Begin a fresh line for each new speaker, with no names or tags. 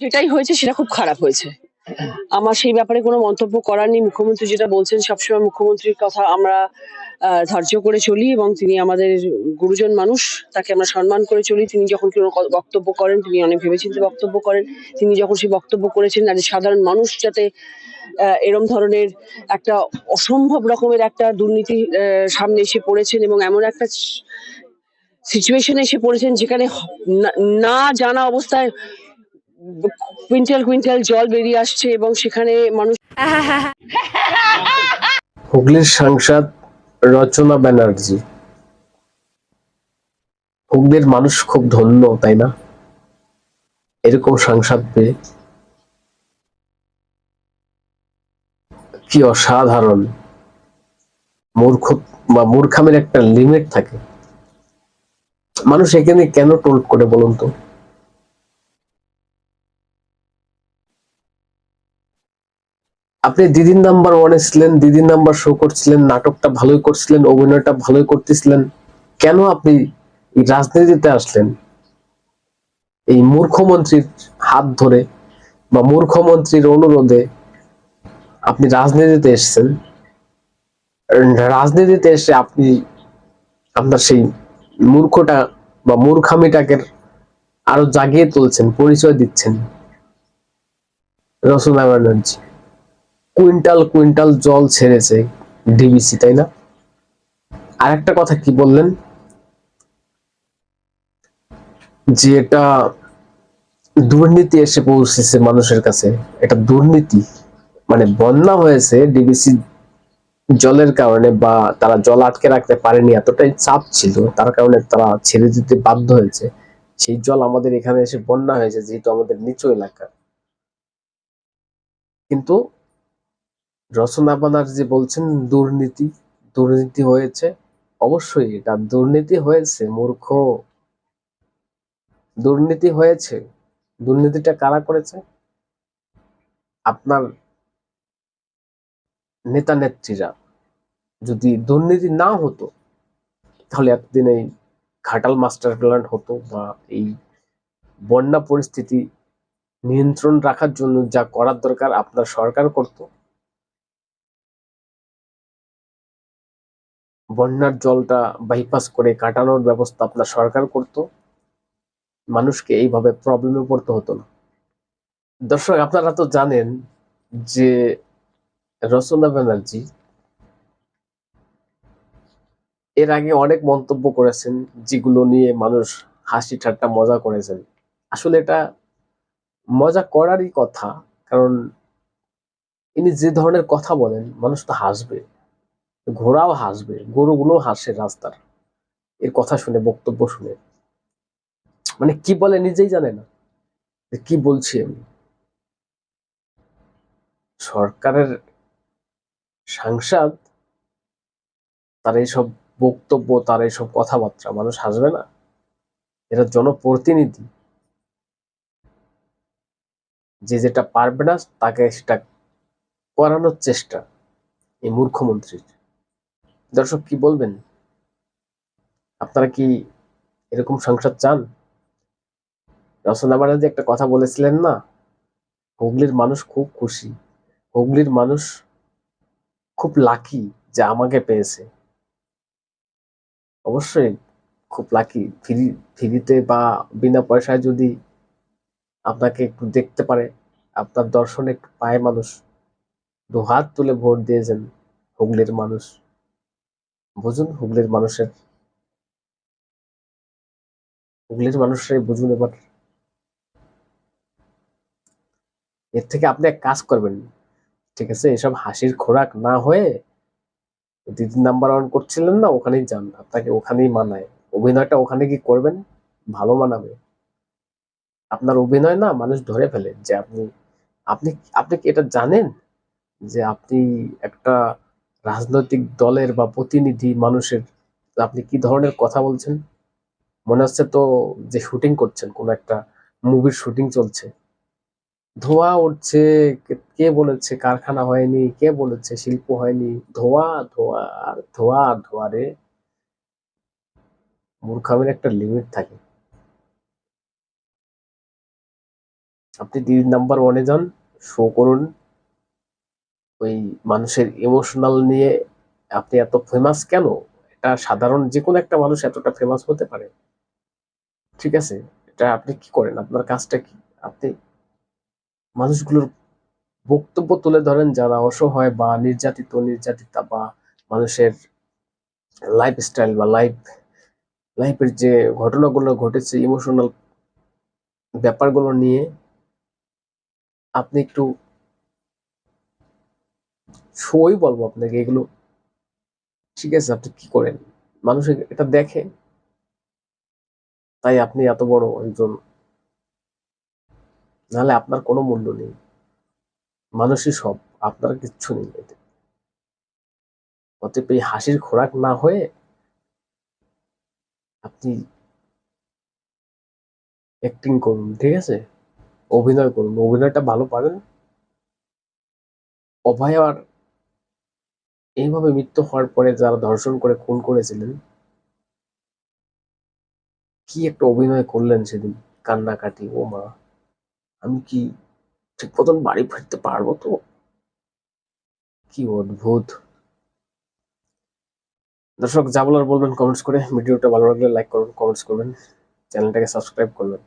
যেটাই হয়েছে সেটা খুব খারাপ হয়েছে। আমার সেই ব্যাপারে কোনো মন্তব্য করার নেই। মুখ্যমন্ত্রী যেটা বলছেন, সবসময় মুখ্যমন্ত্রীর কথা আমরা ধার্য করে চলি এবং তিনি আমাদের গুরুজন মানুষ, তাকে আমরা সম্মান করে চলি। তিনি যখন কোনো বক্তব্য করেন, তিনি অনেক ভেবেচিন্তে বক্তব্য করেন। তিনি যখন সেই বক্তব্য করেছেন আর সাধারণ মানুষ যাতে এরম ধরনের একটা অসম্ভব রকমের একটা দুর্নীতি সামনে এসে পড়েছেন এবং এমন একটা সিচুয়েশনে এসে পড়েছেন যেখানে না জানা অবস্থায় কুইন্টাল কুইন্টাল জল বেরিয়ে আসছে এবং সেখানে মানুষ
হুগলির সাংসদ রচনা ব্যানার্জি। হুগলির মানুষ খুব ধন্য, তাই না? এরকম সাংসদ পেয়ে। কি অসাধারণ। মূর্খ বা মূর্খামের একটা লিমিট থাকে। মানুষ এখানে কেন টোল করে বলুন তো? আপনি দিদির নাম্বার ওয়ানে ছিলেন, দিদির নাম্বার শো করছিলেন, নাটকটা ভালোই করছিলেন, অভিনয়টা ভালোই করতেছিলেন, কেন আপনি রাজনীতিতে আসলেন? এই মূর্খমন্ত্রীর হাত ধরে বা মূর্খমন্ত্রীর অনুরোধে আপনি রাজনীতিতে এসেছেন। রাজনীতিতে এসে আপনি আপনার সেই মূর্খটা বা মূর্খামিটাকে আরও জাগিয়ে তুলছেন, পরিচয় দিচ্ছেন। রচনা ব্যানার্জি। কুইন্টাল কুইন্টাল জল ছেড়েছে ডিবিসি তাই না? আরেকটা কথা কি বললেন? যে এটা দুর্নীতি এসে পৌঁছেছে মানুষের কাছে। এটা দুর্নীতি। মানে বন্যা হয়েছে ডিবিসি জলের কারণে বা তারা জল আটকে রাখতে পারেনি, এতটাই চাপ ছিল, তার কারণে তারা ছেড়ে দিতে বাধ্য হয়েছে। সেই জল আমাদের এখানে এসে বন্যা হয়েছে, যেহেতু আমাদের নিচু এলাকা। কিন্তু রচনা ব্যানার্জি বলছেন, দুর্নীতি দুর্নীতি হয়েছে। অবশ্যই এটা দুর্নীতি হয়েছে, মূর্খ। দুর্নীতি হয়েছে। দুর্নীতিটা কারা করেছে? আপনার নেতা নেত্রীরা। যদি দুর্নীতি না হতো, তাহলে এতদিন এই ঘাটাল মাস্টার প্ল্যান হতো বা এই বন্যা পরিস্থিতি নিয়ন্ত্রণ রাখার জন্য যা করার দরকার আপনার সরকার করতো বন্যার জলটা বাইপাস করে কাটানোর ব্যবস্থা আপনার সরকার করত, মানুষকে এইভাবে প্রবলেমে পড়তে হতো না। দর্শক, আপনারা তো জানেন যে রচনা ব্যানার্জি এর আগে অনেক মন্তব্য করেছেন যেগুলো নিয়ে মানুষ হাসি ঠাট্টা, মজা করেছেন। আসলে এটা মজা করারই কথা, কারণ ইনি যে ধরনের কথা বলেন, মানুষ তো হাসবে। ঘোড়াও হাসবে গরুগুলো হাসে রাস্তার। এর কথা শুনে বক্তব্য শুনে। মানে কি বলে নিজেই জানে না। কি বলছি আমি? সরকারের সাংসদ, তার এইসব বক্তব্য, তার এইসব কথাবার্তা মানুষ হাসবে না? এরা জনপ্রতিনিধি। যে যেটা পারবে না, তাকে সেটা করানোর চেষ্টা। এই মূর্খমন্ত্রীর দর্শক কি বলবেন? আপনারা কি এরকম সংসার চান? রচনা ব্যানার্জি একটা কথা বলেছিলেন না? হুগলির মানুষ খুব খুশি। হুগলির মানুষ খুব লাকি যে আমাকে পেয়েছে। অবশ্যই খুব লাকি ফ্রি, ফ্রিতে বা বিনা পয়সায় যদি আপনাকে একটু দেখতে পারে, আপনার দর্শনে একটু পায় মানুষ, দু হাত তুলে ভোট দিয়েছেন হুগলির মানুষ। বুঝুন, হুগলির মানুষের হুগলির মানুষরাই বুঝুন এবার। এর থেকে আপনি এক কাজ করবেন, ঠিক আছে? এসব হাসির খোরাক না হয়ে দিদির নাম্বার ওয়ান করছিলেন না, ওখানেই যান। আপনাকে ওখানেই মানায়। অভিনয়টা ওখানে কি করবেন, ভালো মানাবে। আপনার অভিনয় না মানুষ ধরে ফেলে যে আপনি আপনি আপনি কি এটা জানেন? যে আপনি একটা রাজনৈতিক দলের বা প্রতিনিধি মানুষের, আপনি কি ধরনের কথা বলছেন? মনে হচ্ছে তো যে শুটিং করছেন, কোন একটা মুভির শুটিং চলছে। ধোঁয়া উঠছে, কে- বলেছে কারখানা হয়নি, কে বলেছে শিল্প হয়নি? ধোঁয়া ধোঁয়া, আর ধোঁয়া আর ধোঁয়া রে। মূর্খামের একটা লিমিট থাকে। আপনি দিদি নাম্বার ওয়ানে যান শো করুন। ওই মানুষের ইমোশনাল নিয়ে আপনি এত ফেমাস কেন? এটা সাধারণ যে কোনো একটা মানুষ এতটা ফেমাস হতে পারে। ঠিক আছে? এটা আপনি কি করেন? আপনার কাজটা কি? আপনি মানুষগুলোর বক্তব্য তুলে ধরেন যারা অসহায় বা নির্যাতিত, নির্যাতিতা বা মানুষের লাইফ স্টাইল বা লাইফ লাইফের যে ঘটনাগুলো ঘটেছে ইমোশনাল ব্যাপারগুলো নিয়ে আপনি একটু সই বলব আপনাকে এগুলো। ঠিক আছে, আপনি কি করেন? মানুষ এটা দেখে। তাই আপনি এত বড় একজন। নাহলে আপনার কোনো মূল্য নেই। মানুষই সব, আপনার কিচ্ছু নেই এতে। অতএব এই হাসির খোরাক না হয়ে আপনি অ্যাক্টিং করুন, ঠিক আছে? অভিনয় করুন। অভিনয়টা ভালো পারেন। অভয়ার এইভাবে মৃত্যু হওয়ার পরে যারা ধর্ষণ করে, খুন করেছিলেন, কি একটা অভিনয় করলেন সেদিন, কান্নাকাটি, ও মা। আমি কি ঠিক মতন বাড়ি ফিরতে পারব তো? কি অদ্ভুত। দর্শক যা বলার বলবেন কমেন্টস করে। ভিডিওটা ভালো লাগলে লাইক করুন কমেন্টস করবেন। চ্যানেলটাকে সাবস্ক্রাইব করবেন।